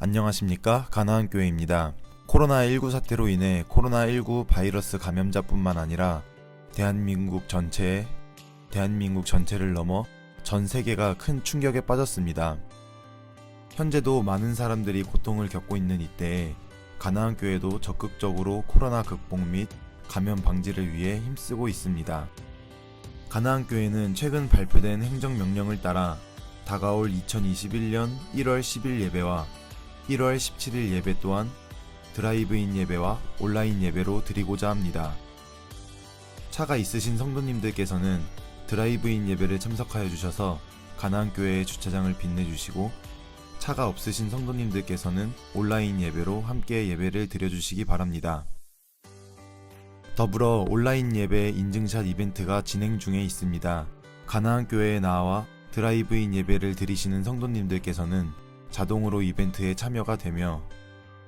안녕하십니까 가나안 교회입니다. 코로나19 사태로 인해 코로나19 바이러스 감염자뿐만 아니라 대한민국 전체에 대한민국 전체를 넘어 전 세계가 큰 충격에 빠졌습니다. 현재도 많은 사람들이 고통을 겪고 있는 이때에 가나안 교회도 적극적으로 코로나 극복 및 감염 방지를 위해 힘쓰고 있습니다. 가나안 교회는 최근 발표된 행정명령을 따라 다가올 2021년 1월 10일 예배와 1월 17일 예배 또한 드라이브인 예배와 온라인 예배로 드리고자 합니다. 차가 있으신 성도님들께서는 드라이브인 예배를 참석하여 주셔서 가나안 교회의 주차장을 빛내주시고 차가 없으신 성도님들께서는 온라인 예배로 함께 예배를 드려주시기 바랍니다. 더불어 온라인 예배 인증샷 이벤트가 진행 중에 있습니다. 가나안 교회에 나와 드라이브인 예배를 드리시는 성도님들께서는 자동으로 이벤트에 참여가 되며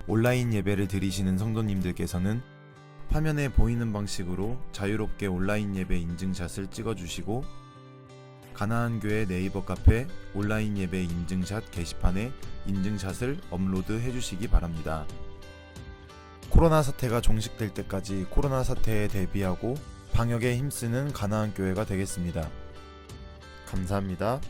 온라인 예배를 드리시는 성도님들께서는 화면에 보이는 방식으로 자유롭게 온라인 예배 인증샷을 찍어주시고 가나안 교회 네이버 카페 온라인 예배 인증샷 게시판에 인증샷을 업로드 해주시기 바랍니다. 코로나 사태가 종식될 때까지 코로나 사태에 대비하고 방역에 힘쓰는 가나안 교회가 되겠습니다. 감사합니다.